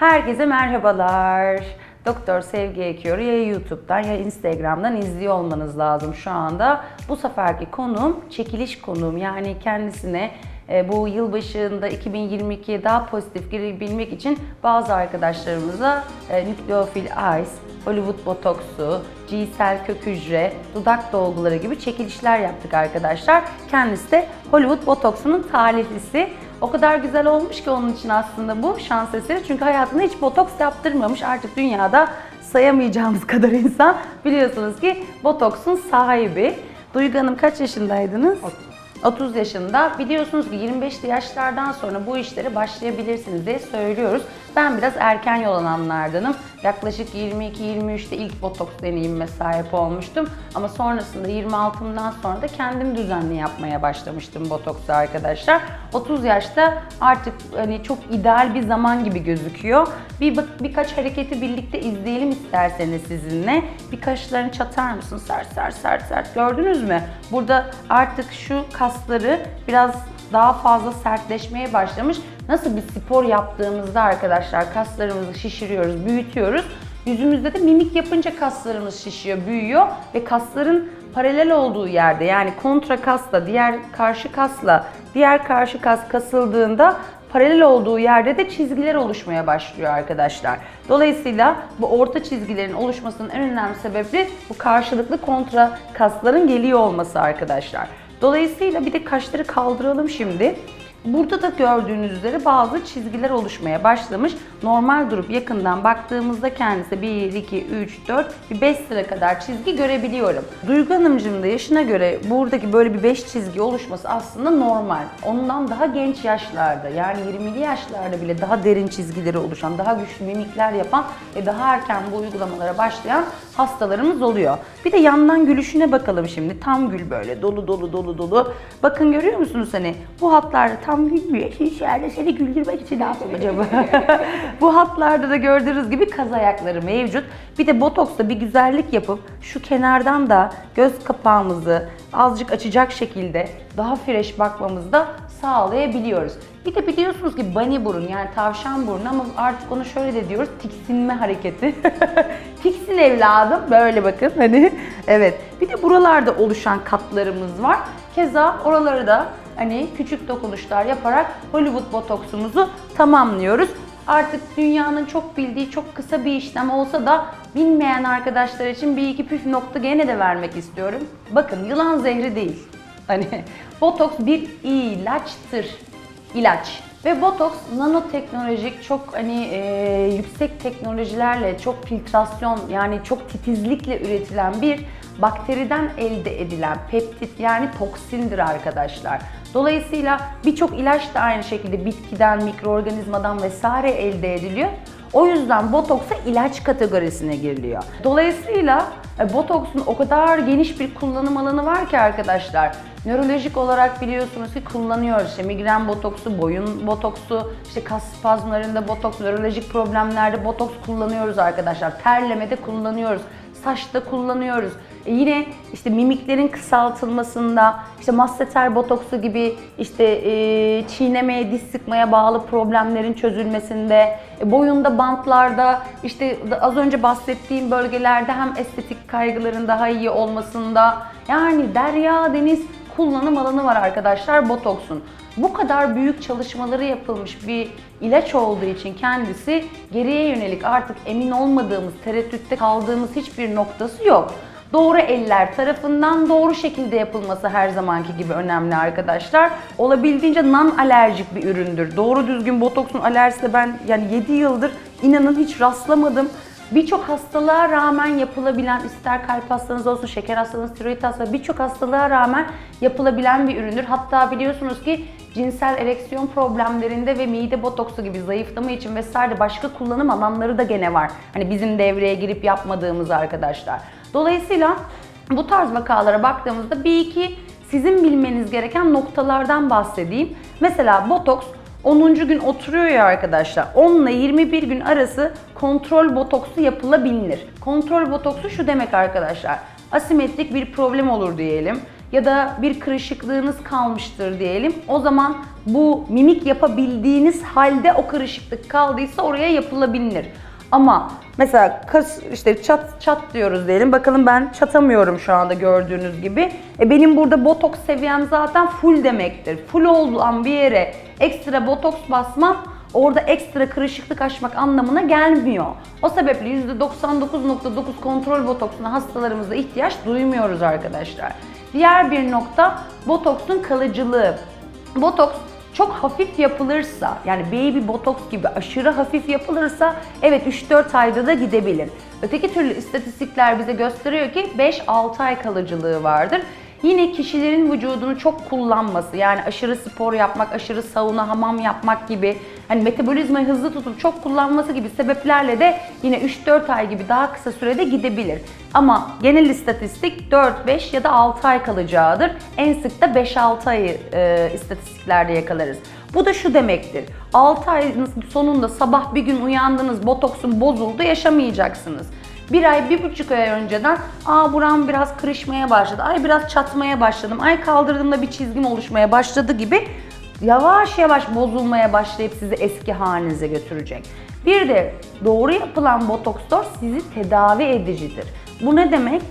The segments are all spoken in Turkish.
Herkese merhabalar. Doktor Sevgi Ekiyor'u ya YouTube'dan ya Instagram'dan izliyor olmanız lazım şu anda. Bu seferki konum çekiliş konuğum. Yani kendisine e, bu yılbaşında 2022'ye daha pozitif girebilmek için bazı arkadaşlarımıza e, Nucleophil Eyes, Hollywood Botoksu, G-Cell kök hücre, dudak dolguları gibi çekilişler yaptık arkadaşlar. Kendisi de Hollywood Botoksu'nun talihlisi. O kadar güzel olmuş ki onun için aslında bu şans eseri. Çünkü hayatında hiç botoks yaptırmamış. Artık dünyada sayamayacağımız kadar insan biliyorsunuz ki botoksun sahibi. Duygu Hanım kaç yaşındaydınız? 30 yaşında. Biliyorsunuz ki 25'li yaşlardan sonra bu işlere başlayabilirsiniz diye söylüyoruz. Ben biraz erken yol alanlardanım. Yaklaşık 22-23'te ilk botoks deneyimime sahip olmuştum. Ama sonrasında 26'mdan sonra da kendim düzenli yapmaya başlamıştım botoksu arkadaşlar. 30 yaşta artık hani çok ideal bir zaman gibi gözüküyor. Bir birkaç hareketi birlikte izleyelim isterseniz sizinle. Bir kaşlarını çatar mısın? Sert sert sert sert. Gördünüz mü? Burada artık şu kasları biraz daha fazla sertleşmeye başlamış. Nasıl bir spor yaptığımızda arkadaşlar kaslarımızı şişiriyoruz, büyütüyoruz. Yüzümüzde de mimik yapınca kaslarımız şişiyor, büyüyor ve kasların paralel olduğu yerde yani kontra kasla diğer karşı kasla diğer karşı kas kasıldığında paralel olduğu yerde de çizgiler oluşmaya başlıyor arkadaşlar. Dolayısıyla bu orta çizgilerin oluşmasının en önemli sebebi bu karşılıklı kontra kasların geliyor olması arkadaşlar. Dolayısıyla bir de kaşları kaldıralım şimdi. Burada da gördüğünüz üzere bazı çizgiler oluşmaya başlamış. Normal durup yakından baktığımızda kendisi 1, 2, 3, 4, bir 5 sıra kadar çizgi görebiliyorum. Duygu Hanımcığım da yaşına göre buradaki böyle bir 5 çizgi oluşması aslında normal. Ondan daha genç yaşlarda yani 20'li yaşlarda bile daha derin çizgileri oluşan, daha güçlü mimikler yapan ve daha erken bu uygulamalara başlayan hastalarımız oluyor. Bir de yandan gülüşüne bakalım şimdi. Tam gül böyle dolu dolu dolu dolu. Bakın görüyor musunuz hani bu hatlarda tam gülmüyor. İçeride seni güldürmek için ne yapayım acaba? bu hatlarda da gördüğünüz gibi kaz ayakları mevcut. Bir de botoksta bir güzellik yapıp şu kenardan da göz kapağımızı azıcık açacak şekilde daha fresh bakmamızı da sağlayabiliyoruz. Bir de biliyorsunuz ki bunny burun yani tavşan burnu ama artık onu şöyle de diyoruz tiksinme hareketi. Tiksin evladım böyle bakın hani evet. Bir de buralarda oluşan katlarımız var. Keza oraları da hani küçük dokunuşlar yaparak Hollywood botoksumuzu tamamlıyoruz. Artık dünyanın çok bildiği çok kısa bir işlem olsa da bilmeyen arkadaşlar için bir iki püf nokta gene de vermek istiyorum. Bakın yılan zehri değil. Hani botoks bir ilaçtır. İlaç. Ve botoks nanoteknolojik çok hani e, yüksek teknolojilerle çok filtrasyon yani çok titizlikle üretilen bir bakteriden elde edilen peptit yani toksindir arkadaşlar. Dolayısıyla birçok ilaç da aynı şekilde bitkiden, mikroorganizmadan vesaire elde ediliyor. O yüzden botoksa ilaç kategorisine giriliyor. Dolayısıyla e, botoksun o kadar geniş bir kullanım alanı var ki arkadaşlar. Nörolojik olarak biliyorsunuz ki kullanıyoruz. İşte migren botoksu, boyun botoksu, işte kas spazmlarında botoks, nörolojik problemlerde botoks kullanıyoruz arkadaşlar. Terlemede kullanıyoruz, saçta kullanıyoruz. E yine işte mimiklerin kısaltılmasında, işte masseter botoksu gibi işte e, çiğnemeye, diş sıkmaya bağlı problemlerin çözülmesinde, e, boyunda bantlarda, işte az önce bahsettiğim bölgelerde hem estetik kaygıların daha iyi olmasında, yani derya deniz kullanım alanı var arkadaşlar botoksun. Bu kadar büyük çalışmaları yapılmış bir ilaç olduğu için kendisi geriye yönelik artık emin olmadığımız, tereddütte kaldığımız hiçbir noktası yok. Doğru eller tarafından doğru şekilde yapılması her zamanki gibi önemli arkadaşlar. Olabildiğince non alerjik bir üründür. Doğru düzgün botoksun alerjisi ben yani 7 yıldır inanın hiç rastlamadım. Birçok hastalığa rağmen yapılabilen, ister kalp hastanız olsun, şeker hastanız, tiroid hastanız, birçok hastalığa rağmen yapılabilen bir üründür. Hatta biliyorsunuz ki cinsel ereksiyon problemlerinde ve mide botoksu gibi zayıflama için vesaire başka kullanım alanları da gene var. Hani bizim devreye girip yapmadığımız arkadaşlar. Dolayısıyla bu tarz vakalara baktığımızda bir iki sizin bilmeniz gereken noktalardan bahsedeyim. Mesela botoks 10. gün oturuyor ya arkadaşlar. 10 ile 21 gün arası kontrol botoksu yapılabilir. Kontrol botoksu şu demek arkadaşlar. Asimetrik bir problem olur diyelim. ya da bir kırışıklığınız kalmıştır diyelim. O zaman bu mimik yapabildiğiniz halde o kırışıklık kaldıysa oraya yapılabilir. Ama mesela kas işte çat çat diyoruz diyelim. Bakalım ben çatamıyorum şu anda gördüğünüz gibi. E benim burada botoks seviyem zaten full demektir. Full olan bir yere ekstra botoks basmam orada ekstra kırışıklık açmak anlamına gelmiyor. O sebeple %99.9 kontrol botoksuna hastalarımızda ihtiyaç duymuyoruz arkadaşlar. Diğer bir nokta botoksun kalıcılığı. Botoks çok hafif yapılırsa yani baby botoks gibi aşırı hafif yapılırsa evet 3-4 ayda da gidebilir. Öteki türlü istatistikler bize gösteriyor ki 5-6 ay kalıcılığı vardır. Yine kişilerin vücudunu çok kullanması yani aşırı spor yapmak, aşırı sauna, hamam yapmak gibi hani metabolizmayı hızlı tutup çok kullanması gibi sebeplerle de yine 3-4 ay gibi daha kısa sürede gidebilir. Ama genel istatistik 4-5 ya da 6 ay kalacağıdır. En sık da 5-6 ayı e, istatistiklerde yakalarız. Bu da şu demektir. 6 ayın sonunda sabah bir gün uyandınız, botoksun bozuldu yaşamayacaksınız. Bir ay, bir buçuk ay önceden aa buram biraz kırışmaya başladı, ay biraz çatmaya başladım, ay kaldırdığımda bir çizgim oluşmaya başladı gibi yavaş yavaş bozulmaya başlayıp sizi eski halinize götürecek. Bir de doğru yapılan botokslar sizi tedavi edicidir. Bu ne demek?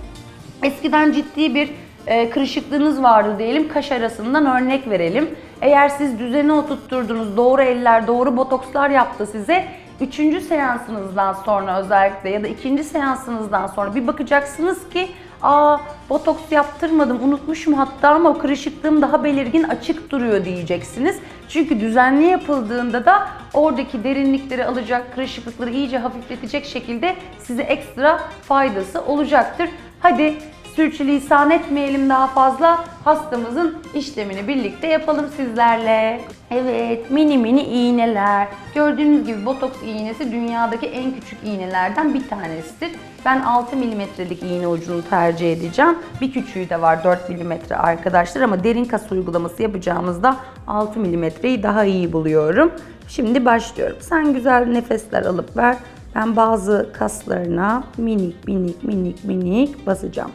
Eskiden ciddi bir e, kırışıklığınız vardı diyelim, kaş arasından örnek verelim. Eğer siz düzene oturtturdunuz, doğru eller, doğru botokslar yaptı size, üçüncü seansınızdan sonra özellikle ya da ikinci seansınızdan sonra bir bakacaksınız ki aa botoks yaptırmadım unutmuşum hatta ama o kırışıklığım daha belirgin açık duruyor diyeceksiniz. Çünkü düzenli yapıldığında da oradaki derinlikleri alacak, kırışıklıkları iyice hafifletecek şekilde size ekstra faydası olacaktır. Hadi sürçülisan etmeyelim daha fazla. Hastamızın işlemini birlikte yapalım sizlerle. Evet, mini mini iğneler. Gördüğünüz gibi botoks iğnesi dünyadaki en küçük iğnelerden bir tanesidir. Ben 6 milimetrelik iğne ucunu tercih edeceğim. Bir küçüğü de var 4 milimetre arkadaşlar ama derin kas uygulaması yapacağımızda 6 milimetreyi daha iyi buluyorum. Şimdi başlıyorum. Sen güzel nefesler alıp ver. Ben bazı kaslarına minik minik minik minik basacağım.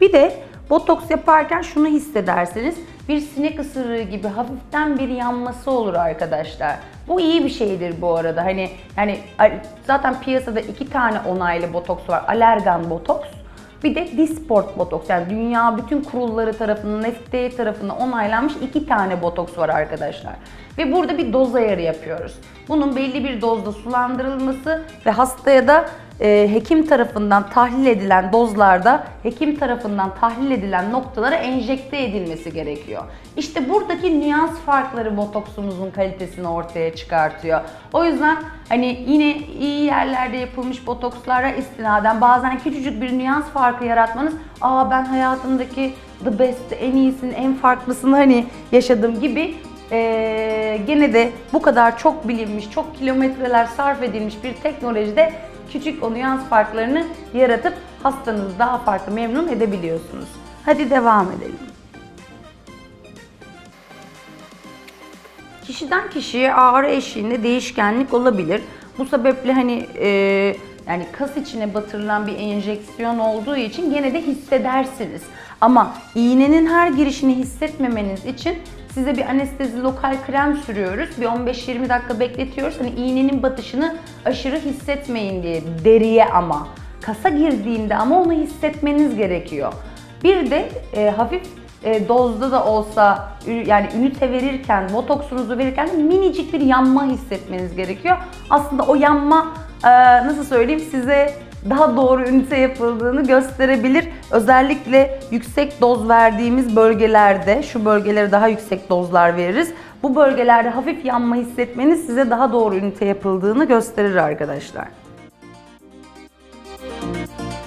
Bir de botoks yaparken şunu hissedersiniz. Bir sinek ısırığı gibi hafiften bir yanması olur arkadaşlar. Bu iyi bir şeydir bu arada. Hani yani zaten piyasada iki tane onaylı botoks var. Allergan botoks. Bir de Dysport botoks yani dünya bütün kurulları tarafından, FDA tarafından onaylanmış iki tane botoks var arkadaşlar. Ve burada bir doz ayarı yapıyoruz. Bunun belli bir dozda sulandırılması ve hastaya da hekim tarafından tahlil edilen dozlarda hekim tarafından tahlil edilen noktalara enjekte edilmesi gerekiyor. İşte buradaki nüans farkları botoksumuzun kalitesini ortaya çıkartıyor. O yüzden hani yine iyi yerlerde yapılmış botokslara istinaden bazen küçücük bir nüans farkı yaratmanız aa ben hayatımdaki the best, en iyisini, en farklısını hani yaşadım gibi ee, gene de bu kadar çok bilinmiş, çok kilometreler sarf edilmiş bir teknolojide küçük o nüans farklarını yaratıp hastanızı daha farklı memnun edebiliyorsunuz. Hadi devam edelim. Kişiden kişiye ağrı eşiğinde değişkenlik olabilir. Bu sebeple hani e, yani kas içine batırılan bir enjeksiyon olduğu için gene de hissedersiniz. Ama iğnenin her girişini hissetmemeniz için size bir anestezi lokal krem sürüyoruz. Bir 15-20 dakika bekletiyoruz. Hani iğnenin batışını aşırı hissetmeyin diye. Deriye ama. Kasa girdiğinde ama onu hissetmeniz gerekiyor. Bir de e, hafif e, dozda da olsa yani ünite verirken, botoksunuzu verirken minicik bir yanma hissetmeniz gerekiyor. Aslında o yanma e, nasıl söyleyeyim size daha doğru ünite yapıldığını gösterebilir. Özellikle yüksek doz verdiğimiz bölgelerde, şu bölgelere daha yüksek dozlar veririz. Bu bölgelerde hafif yanma hissetmeniz size daha doğru ünite yapıldığını gösterir arkadaşlar.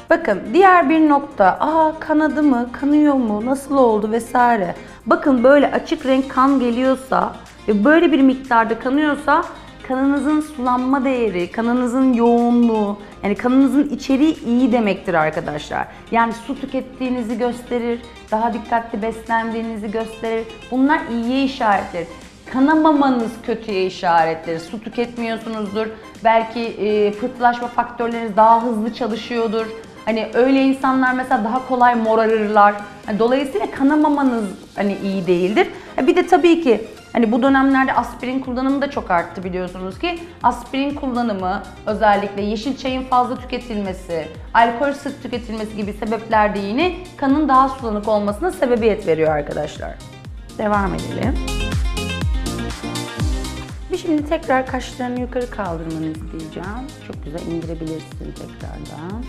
Bakın diğer bir nokta, aa kanadı mı, kanıyor mu, nasıl oldu vesaire. Bakın böyle açık renk kan geliyorsa ve böyle bir miktarda kanıyorsa kanınızın sulanma değeri, kanınızın yoğunluğu, yani kanınızın içeriği iyi demektir arkadaşlar. Yani su tükettiğinizi gösterir, daha dikkatli beslendiğinizi gösterir. Bunlar iyiye işaretler. Kanamamanız kötüye işaretleri. Su tüketmiyorsunuzdur. Belki e, pıhtılaşma faktörleriniz daha hızlı çalışıyordur. Hani öyle insanlar mesela daha kolay morarırlar. Hani dolayısıyla kanamamanız hani iyi değildir. E bir de tabii ki hani bu dönemlerde aspirin kullanımı da çok arttı biliyorsunuz ki. Aspirin kullanımı özellikle yeşil çayın fazla tüketilmesi, alkol sık tüketilmesi gibi sebepler de yine kanın daha sulanık olmasına sebebiyet veriyor arkadaşlar. Devam edelim. Bir şimdi tekrar kaşlarını yukarı kaldırmanı isteyeceğim. Çok güzel indirebilirsin tekrardan.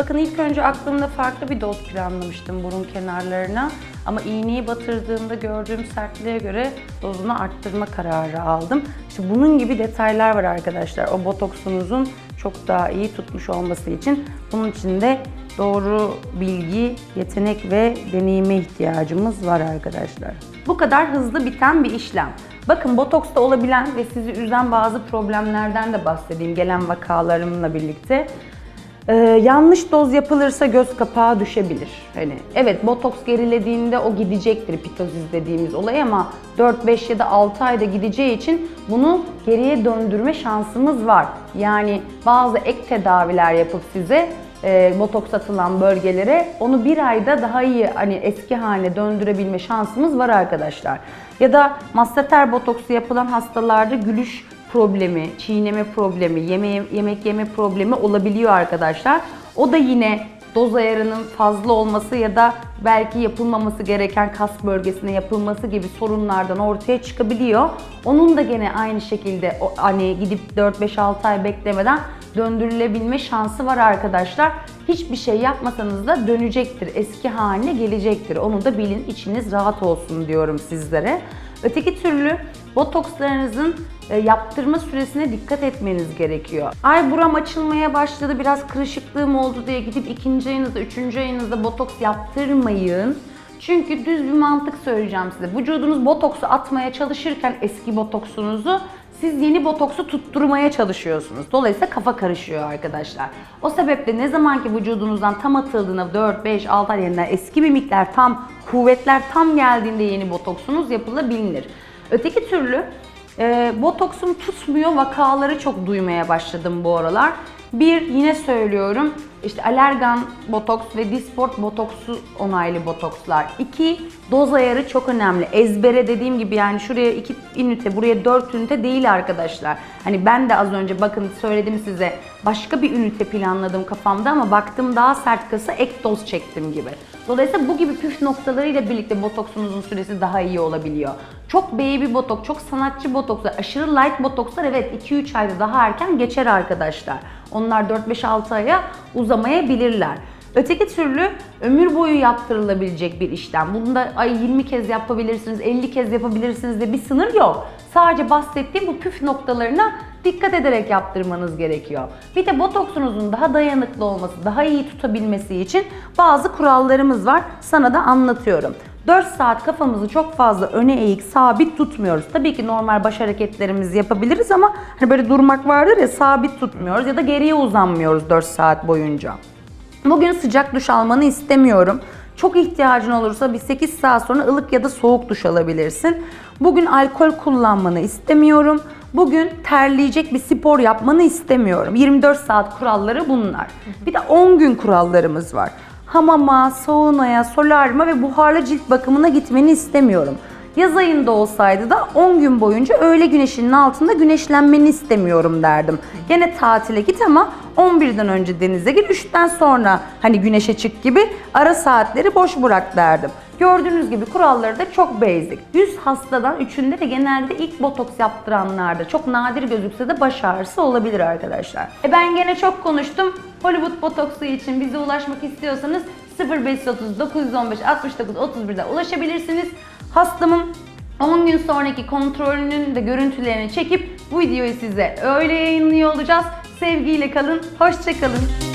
Bakın ilk önce aklımda farklı bir doz planlamıştım burun kenarlarına. Ama iğneyi batırdığımda gördüğüm sertliğe göre dozunu arttırma kararı aldım. İşte bunun gibi detaylar var arkadaşlar. O botoksunuzun çok daha iyi tutmuş olması için. Bunun için de doğru bilgi, yetenek ve deneyime ihtiyacımız var arkadaşlar. Bu kadar hızlı biten bir işlem. Bakın botoksta olabilen ve sizi üzen bazı problemlerden de bahsedeyim gelen vakalarımla birlikte. Ee, yanlış doz yapılırsa göz kapağı düşebilir. Hani evet botoks gerilediğinde o gidecektir pitozis dediğimiz olay ama 4 5 ya da 6 ayda gideceği için bunu geriye döndürme şansımız var. Yani bazı ek tedaviler yapıp size e, botoks atılan bölgelere onu bir ayda daha iyi hani eski haline döndürebilme şansımız var arkadaşlar. Ya da masseter botoksu yapılan hastalarda gülüş problemi, çiğneme problemi, yeme, yemek yeme problemi olabiliyor arkadaşlar. O da yine doz ayarının fazla olması ya da belki yapılmaması gereken kas bölgesine yapılması gibi sorunlardan ortaya çıkabiliyor. Onun da gene aynı şekilde hani gidip 4-5-6 ay beklemeden döndürülebilme şansı var arkadaşlar. Hiçbir şey yapmasanız da dönecektir, eski haline gelecektir. Onu da bilin, içiniz rahat olsun diyorum sizlere. Öteki türlü botokslarınızın yaptırma süresine dikkat etmeniz gerekiyor. Ay buram açılmaya başladı, biraz kırışıklığım oldu diye gidip ikinci ayınızda, üçüncü ayınızda botoks yaptırmayın. Çünkü düz bir mantık söyleyeceğim size. Vücudunuz botoksu atmaya çalışırken eski botoksunuzu siz yeni botoksu tutturmaya çalışıyorsunuz. Dolayısıyla kafa karışıyor arkadaşlar. O sebeple ne zamanki vücudunuzdan tam atıldığında 4, 5, 6 ay yeniden eski bir miktar tam, kuvvetler tam geldiğinde yeni botoksunuz yapılabilir. Öteki türlü e, botoksum tutmuyor vakaları çok duymaya başladım bu aralar. Bir yine söylüyorum işte alergan botoks ve disport botoksu onaylı botokslar. İki doz ayarı çok önemli. Ezbere dediğim gibi yani şuraya iki ünite buraya dört ünite değil arkadaşlar. Hani ben de az önce bakın söyledim size başka bir ünite planladım kafamda ama baktım daha sert kasa ek doz çektim gibi. Dolayısıyla bu gibi püf noktalarıyla birlikte botoksunuzun süresi daha iyi olabiliyor. Çok baby botok, çok sanatçı botokslar, aşırı light botokslar evet 2-3 ayda daha erken geçer arkadaşlar. Onlar 4-5-6 aya uzamayabilirler. Öteki türlü ömür boyu yaptırılabilecek bir işlem. Bunu da ay 20 kez yapabilirsiniz, 50 kez yapabilirsiniz de bir sınır yok. Sadece bahsettiğim bu püf noktalarına dikkat ederek yaptırmanız gerekiyor. Bir de botoksunuzun daha dayanıklı olması, daha iyi tutabilmesi için bazı kurallarımız var. Sana da anlatıyorum. 4 saat kafamızı çok fazla öne eğik, sabit tutmuyoruz. Tabii ki normal baş hareketlerimizi yapabiliriz ama hani böyle durmak vardır ya sabit tutmuyoruz ya da geriye uzanmıyoruz 4 saat boyunca. Bugün sıcak duş almanı istemiyorum. Çok ihtiyacın olursa bir 8 saat sonra ılık ya da soğuk duş alabilirsin. Bugün alkol kullanmanı istemiyorum. Bugün terleyecek bir spor yapmanı istemiyorum. 24 saat kuralları bunlar. Bir de 10 gün kurallarımız var. Hamama, saunaya, solaryuma ve buharlı cilt bakımına gitmeni istemiyorum. Yaz ayında olsaydı da 10 gün boyunca öğle güneşinin altında güneşlenmeni istemiyorum derdim. Gene tatile git ama 11'den önce denize gir, 3'ten sonra hani güneşe çık gibi ara saatleri boş bırak derdim. Gördüğünüz gibi kuralları da çok basic. 100 hastadan üçünde de genelde ilk botoks yaptıranlarda çok nadir gözükse de baş ağrısı olabilir arkadaşlar. E ben gene çok konuştum. Hollywood botoksu için bize ulaşmak istiyorsanız 0530 915 69 31'de ulaşabilirsiniz. Hastamın 10 gün sonraki kontrolünün de görüntülerini çekip bu videoyu size öyle yayınlıyor olacağız. Sevgiyle kalın, hoşçakalın.